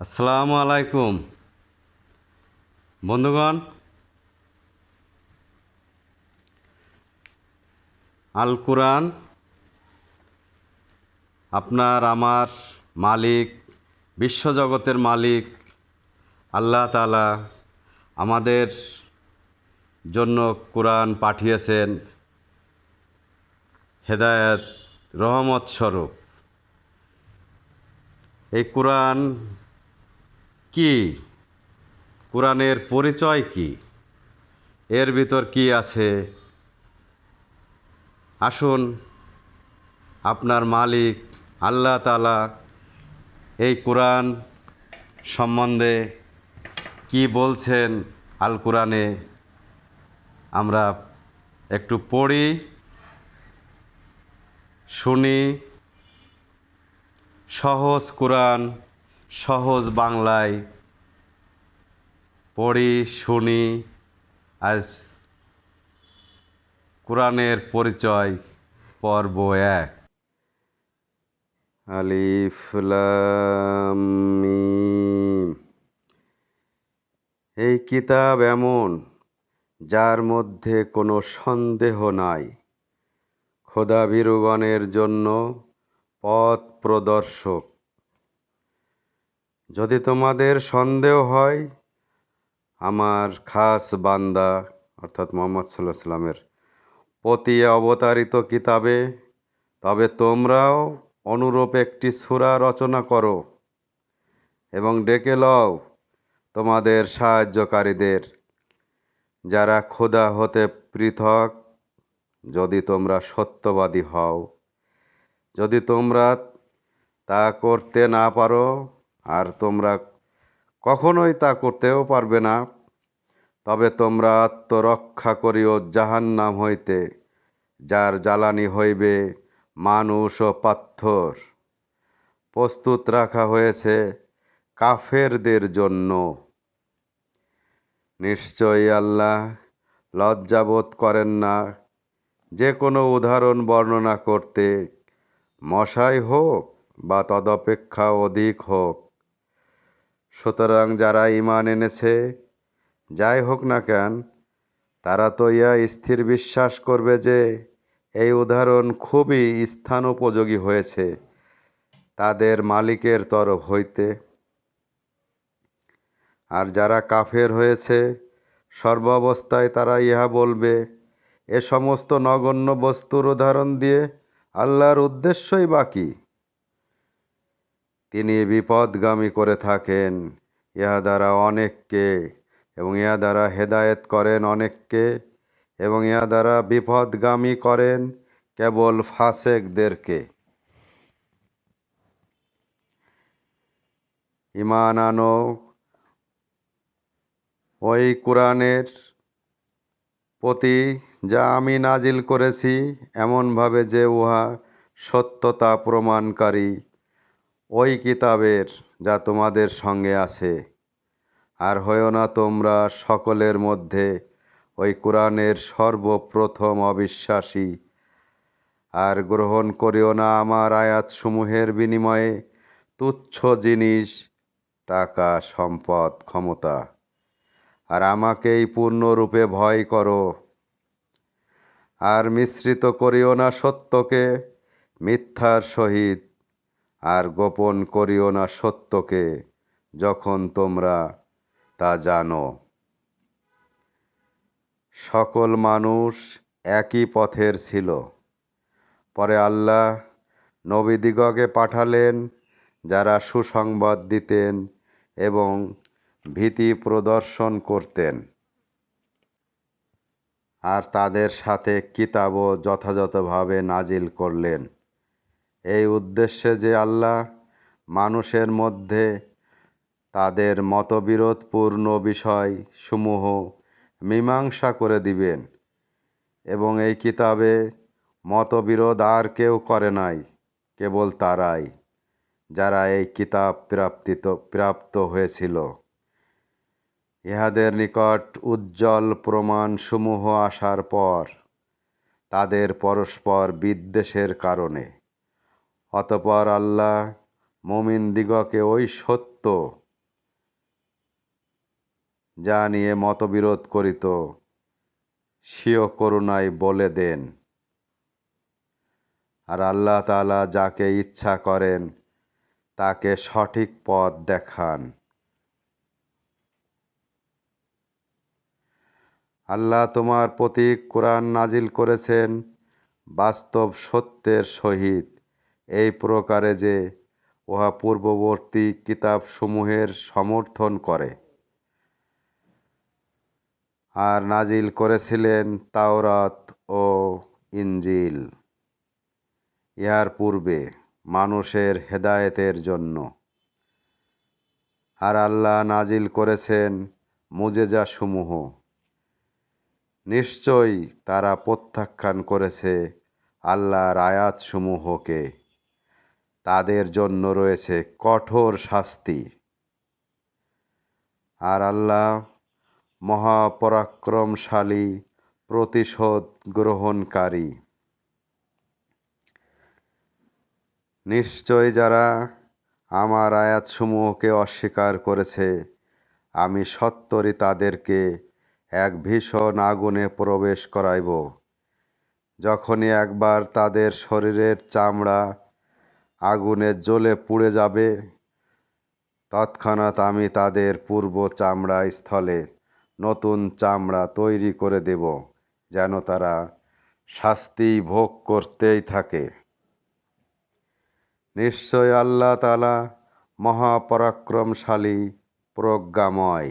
আসসালামু আলাইকুম। বন্ধুগণ, আল কোরআন আপনার, আমার মালিক, বিশ্বজগতের মালিক, আল্লাহ তালা আমাদের জন্য কোরআন পাঠিয়েছেন। হেদায়েত, রহমত স্বরূপ। এই কোরআন কি? কোরআনের পরিচয় কি? এর ভিতর কি আছে? আসুন, আপনার মালিক আল্লাহ তালা এই কোরআন সম্বন্ধে কি বলছেন আল কোরআনে আমরা একটু পড়ি, শুনি। সহজ কোরআন সহজ বাংলায় পড়ি, শুনি। আজ কোরআনের পরিচয়, পর্ব এক। আলিফলাম এই কিতাব এমন, যার মধ্যে কোনো সন্দেহ নাই। খোদা বীরগণের জন্য পথ প্রদর্শক। যদি তোমাদের সন্দেহ হয়, আমার খাস বান্দা, অর্থাৎ মোহাম্মদ সাল্লাহ সাল্লামের প্রতি অবতারিত কিতাবে, তবে তোমরাও অনুরূপ একটি সূরা রচনা করো এবং ডেকে লও তোমাদের সাহায্যকারীদের, যারা খোদা হতে পৃথক, যদি তোমরা সত্যবাদী হও। যদি তোমরা তা করতে না পারো আর তোমরা কখনোই তা করতেও পারবে না। তবে তোমরা আত্মরক্ষা করিও জাহান্নাম হইতে, যার জ্বালানি হইবে মানুষ ও পাথর। প্রস্তুত রাখা হয়েছে কাফেরদের জন্য। নিশ্চয়ই আল্লাহ লজ্জাবোধ করেন না। যে কোনো উদাহরণ বর্ণনা করতে মশাই হোক বা তদপেক্ষা অধিক হোক সুতরাং যারা ইমান এনেছে, যাই হোক না কেন, তারা তো ইয়া স্থির বিশ্বাস করবে যে এই উদাহরণ খুবই স্থান উপযোগী হয়েছে তাদের মালিকের তরফ হইতে। আর যারা কাফের হয়েছে, সর্বাবস্থায় তারা ইহা বলবে, এ সমস্ত নগণ্য বস্তুর উদাহরণ দিয়ে আল্লাহর উদ্দেশ্যই বাকি তিনি বিপদগামী করে থাকেন। ইহা দ্বারা অনেককে এবং ইহা দ্বারা হেদায়েত করেন অনেককে এবং ইহা দ্বারা বিপদগামী করেন কেবল ফাসেকদেরকে। ইমান আনো। ওই কোরআনের প্রতি যা আমি নাজিল করেছি, এমনভাবে যে উহা সত্যতা প্রমাণকারী। ওই কিতাবের যা তোমাদের সঙ্গে আছে। আর হয়েও না তোমরা সকলের মধ্যে ওই কোরআনের সর্বপ্রথম অবিশ্বাসী। আর গ্রহণ করিও না আমার আয়াতসমূহের বিনিময়ে তুচ্ছ জিনিস, টাকা, সম্পদ, ক্ষমতা। আর আমাকেই পূর্ণরূপে ভয় করো। আর মিশ্রিত করিও না সত্যকে, মিথ্যার সহিত আর গোপন করিও না সত্যকে যখন তোমরা তা জানো। সকল মানুষ একই পথের ছিল। পরে আল্লাহ নবীদিগকে পাঠালেন, যারা সুসংবাদ দিতেন এবং ভীতি প্রদর্শন করতেন। আর তাদের সাথে কিতাবও যথাযথভাবে নাজিল করলেন। এই উদ্দেশ্যে যে আল্লাহ মানুষের মধ্যে তাদের মতবিরোধপূর্ণ বিষয় সমূহ মীমাংসা করে দিবেন এবং এই কিতাবে মতবিরোধ আর কেউ করে নাই, কেবল তারাই যারা এই কিতাব প্রাপ্তিত, প্রাপ্ত হয়েছিল। ইহাদের নিকট উজ্জ্বল প্রমাণসমূহ আসার পর তাদের পরস্পর বিদ্বেষের কারণে অতপর আল্লাহ মুমিন দিগকে ওই সত্য যা নিয়ে মতবিরোধ করিত। স্বীয় করুণায় বলে দেন। আর আল্লাহ তাআলা যাকে ইচ্ছা করেন, তাকে সঠিক পথ দেখান। আল্লাহ তোমার প্রতি কোরআন নাজিল করেছেন, বাস্তব সত্যের সহিত। এই প্রকারে যে উহা পূর্ববর্তী কিতাবসমূহের সমর্থন করে। আর নাজিল করেছিলেন তাওরাত ও ইঞ্জিল ইহার পূর্বে মানুষের হেদায়েতের জন্য। আর আল্লাহ নাজিল করেছেন মুজেজাসমূহ। নিশ্চয়ই তারা প্রত্যাখ্যান করেছে আল্লাহর আয়াতসমূহকে। তাদের জন্য রয়েছে কঠোর শাস্তি। আর আল্লাহ মহাপরাক্রমশালী প্রতিশোধ গ্রহণকারী। নিশ্চয় যারা আমার আয়াতসমূহকে অস্বীকার করেছে, আমি সত্তরই তাদেরকে এক ভীষণ আগুনে প্রবেশ করাইব। যখনই একবার তাদের শরীরের চামড়া আগুনে জ্বলে পুড়ে যাবে। তৎক্ষণাৎ আমি তাদের পূর্ব চামড়া স্থলে নতুন চামড়া তৈরি করে দেব, যেন তারা শাস্তি ভোগ করতেই থাকে। নিশ্চয় আল্লাহ তালা মহাপরাক্রমশালী, প্রজ্ঞাময়।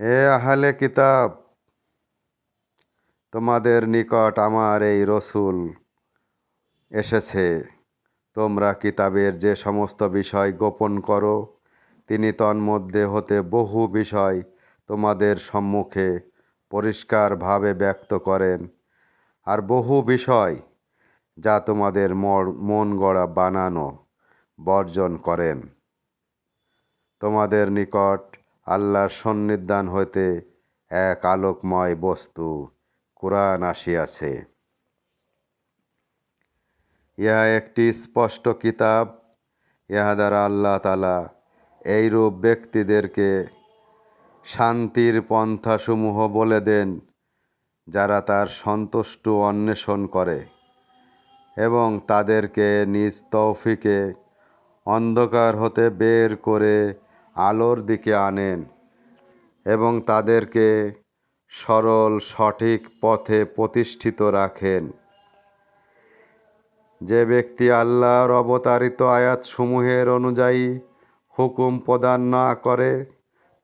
এ আহলে কিতাব তোমাদের নিকট আমার এই রসুল এসেছে। তোমরা কিতাবের যে সমস্ত বিষয় গোপন করো, তিনি তন্মধ্যে হতে বহু বিষয় তোমাদের সম্মুখে পরিষ্কারভাবে ব্যক্ত করেন, আর বহু বিষয় যা তোমাদের মন গড়া বানানো, বর্জন করেন। তোমাদের নিকট আল্লাহর সন্নিধান হইতে এক আলোকময় বস্তু কোরআন আসিয়াছে। ইহা একটি স্পষ্ট কিতাব। ইহা দ্বারা আল্লাহ তালা এইরূপ ব্যক্তিদেরকে শান্তির পন্থাসমূহ বলে দেন, যারা তার সন্তুষ্ট অন্বেষণ করে এবং তাদেরকে নিজ তৌফিকে অন্ধকার হতে বের করে আলোর দিকে আনেন এবং তাদেরকে সরল সঠিক পথে প্রতিষ্ঠিত রাখেন। যে ব্যক্তি আল্লাহর অবতারিত আয়াতসমূহের অনুযায়ী হুকুম প্রদান না করে,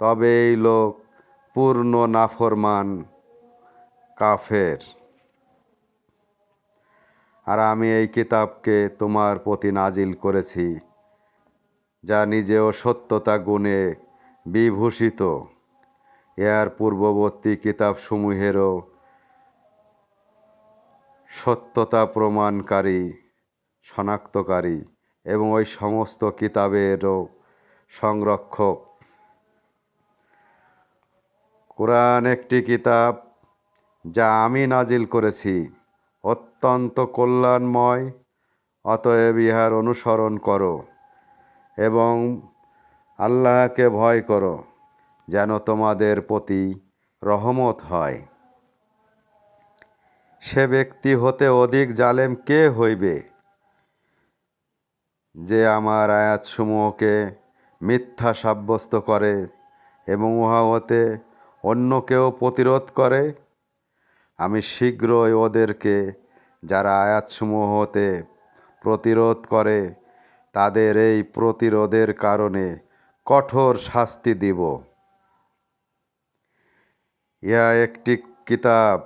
তবে এই লোক পূর্ণ নাফরমান, কাফের। আর আমি এই কিতাবকে তোমার প্রতি নাজিল করেছি, যা নিজেও সত্যতা গুণে বিভূষিত। এর পূর্ববর্তী কিতাবসমূহেরও সত্যতা প্রমাণকারী, শনাক্তকারী এবং ওই সমস্ত কিতাবেরও সংরক্ষক। কোরআন একটি কিতাব যা আমি নাজিল করেছি অত্যন্ত কল্যাণময়, অতএব ইহার অনুসরণ করো এবং আল্লাহকে ভয় করো। যেন তোমাদের প্রতি রহমত হয়। সে ব্যক্তি হতে অধিক জালেম কে হইবে? যে আমার আয়াতসমূহকে মিথ্যা সাব্যস্ত করে এবং উহা হতে অন্য কেউ প্রতিরোধ করে? আমি শীঘ্রই ওদেরকে যারা আয়াতসমূহ হতে প্রতিরোধ করে, তাদের এই প্রতিরোধের কারণে কঠোর শাস্তি দিব। ইহা একটি কিতাব,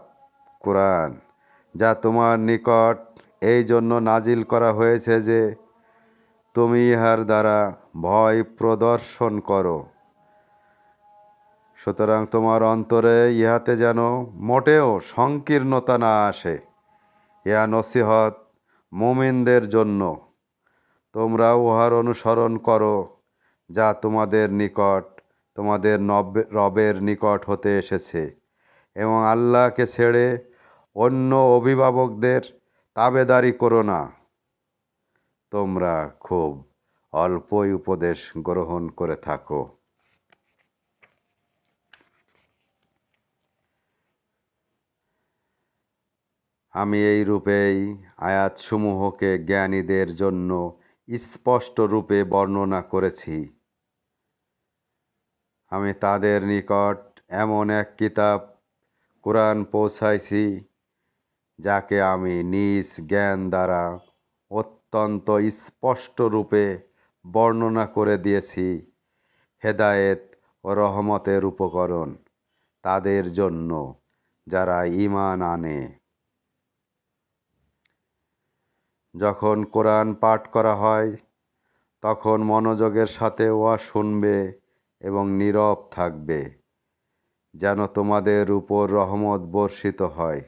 কোরআন, যা তোমার নিকট এই জন্য নাজিল করা হয়েছে যে তুমি ইহার দ্বারা ভয় প্রদর্শন করো। সুতরাং তোমার অন্তরে ইহাতে যেন মোটেও সংকীর্ণতা না আসে। ইহা নসিহত মোমিনদের জন্য। তোমরা উহার অনুসরণ করো, যা তোমাদের নিকট তোমাদের রবের নিকট হতে এসেছে এবং আল্লাহকে ছেড়ে অন্য অভিভাবকদের তাবেদারি করো না। তোমরা খুব অল্পই উপদেশ গ্রহণ করে থাকো। আমি এই রূপেই আয়াতসমূহকে জ্ঞানীদের জন্য স্পষ্ট রূপে বর্ণনা করেছি। আমি তাদের নিকট এমন এক কিতাব কোরআন পৌঁছাইছি, যাকে আমি নিজ জ্ঞান দ্বারা অত্যন্ত স্পষ্ট রূপে বর্ণনা করে দিয়েছি, হেদায়েত ও রহমতের উপকরণ তাদের জন্য যারা ঈমান আনে। যখন কোরআন পাঠ করা হয়, তখন মনোযোগের সাথে ওয়া শুনবে এবং নীরব থাকবে, যেন তোমাদের উপর রহমত বর্ষিত হয়।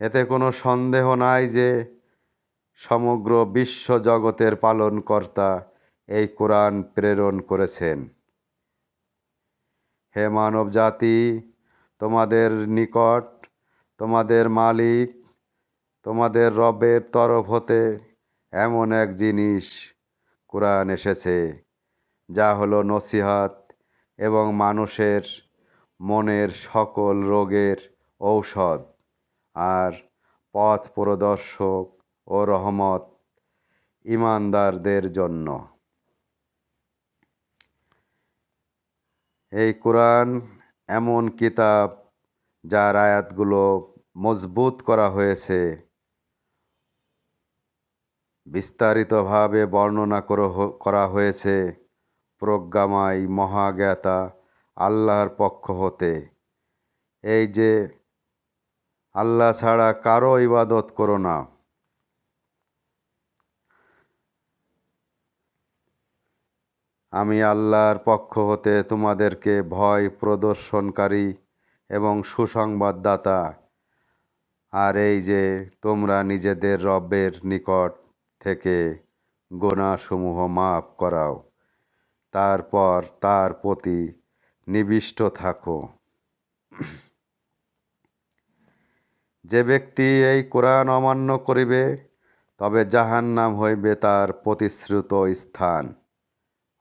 এতে কোনো সন্দেহ নাই যে সমগ্র বিশ্ব জগতের পালনকর্তা এই কোরআন প্রেরণ করেছেন। হে মানব জাতি তোমাদের নিকট, তোমাদের মালিক, তোমাদের রবের তরফ হতে এমন এক জিনিস কোরআন এসেছে। যা হলো নসিহাত এবং মানুষের মনের সকল রোগের ঔষধ আর পথ প্রদর্শক ও রহমত ইমানদারদের জন্য। এই কোরআন এমন কিতাব যার আয়াতগুলো মজবুত করা হয়েছে। বিস্তারিতভাবে বর্ণনা করা হয়েছে। প্রজ্ঞাময় মহাজ্ঞাতা আল্লাহর পক্ষ হতে। এই যে আল্লাহ ছাড়া কারও ইবাদত করো না। আমি আল্লাহর পক্ষ হতে তোমাদেরকে ভয় প্রদর্শনকারী এবং সুসংবাদদাতা। আর এই যে তোমরা নিজেদের রবের নিকট থেকে গোনাসমূহ মাফ করাও। তারপর তার প্রতি নিবিষ্ট থাকো। যে ব্যক্তি এই কোরআন অমান্য করিবে, তবে জাহান নাম হইবে তার প্রতিশ্রুত স্থান।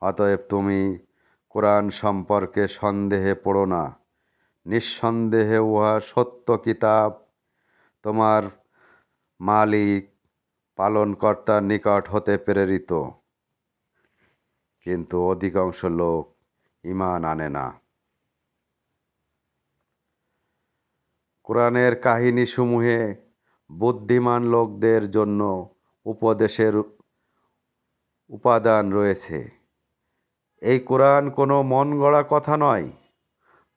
অতএব তুমি কোরআন সম্পর্কে সন্দেহে পড়ো না। নিঃসন্দেহে উহা সত্য কিতাব। তোমার মালিক পালনকর্তার নিকট হতে প্রেরিত। কিন্তু অধিকাংশ লোক ইমান আনে না। কোরআনের কাহিনীসমূহে বুদ্ধিমান লোকদের জন্য উপদেশের উপাদান রয়েছে। এই কোরআন কোনো মন গড়া কথা নয়,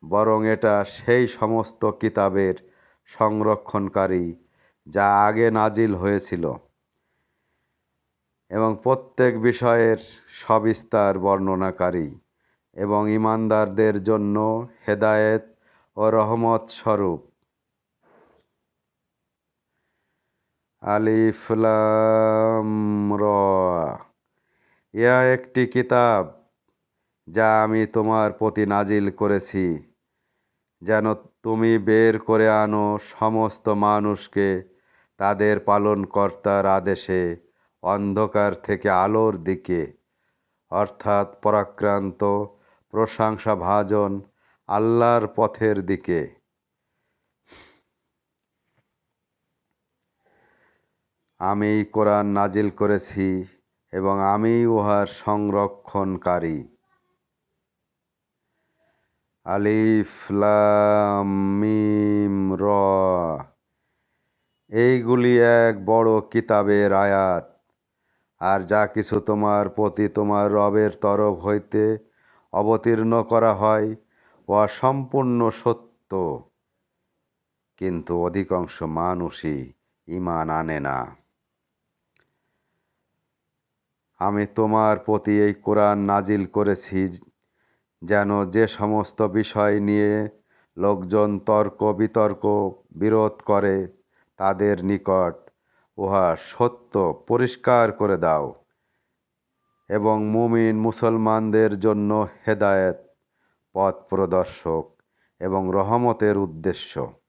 বরং এটা সেই সমস্ত কিতাবের সংরক্ষণকারী যা আগে নাজিল হয়েছিল। এবং প্রত্যেক বিষয়ের সবিস্তার বর্ণনাকারী এবং ইমানদারদের জন্য হেদায়েত ও রহমত স্বরূপ। আলিফলাম র। ইয়া একটি কিতাব যা আমি তোমার প্রতি নাজিল করেছি, যেন তুমি বের করে আনো সমস্ত মানুষকে তাদের পালনকর্তার আদেশে। অন্ধকার থেকে আলোর দিকে। অর্থাৎ পরাক্রান্ত প্রশংসা ভাজন আল্লাহর পথের দিকে। আমি কোরআন নাজিল করেছি এবং আমি উহার সংরক্ষণকারী। আলিফ মিম, র। এইগুলি এক বড় কিতাবের আয়াত। আর যা কিছু তোমার প্রতি তোমার রবের তরফ হইতে অবতীর্ণ করা হয় ও সম্পূর্ণ সত্য। কিন্তু অধিকাংশ মানুষই ইমান আনে না। আমি তোমার প্রতি এই কোরআন নাজিল করেছি, যেন যে সমস্ত বিষয় নিয়ে লোকজন তর্ক বিতর্ক বিরোধ করে, তাদের নিকট উহা সত্য, পরিষ্কার করে দাও। এবং মুমিন মুসলমানদের জন্য হেদায়েত, পথ প্রদর্শক এবং রহমতের উদ্দেশ্য।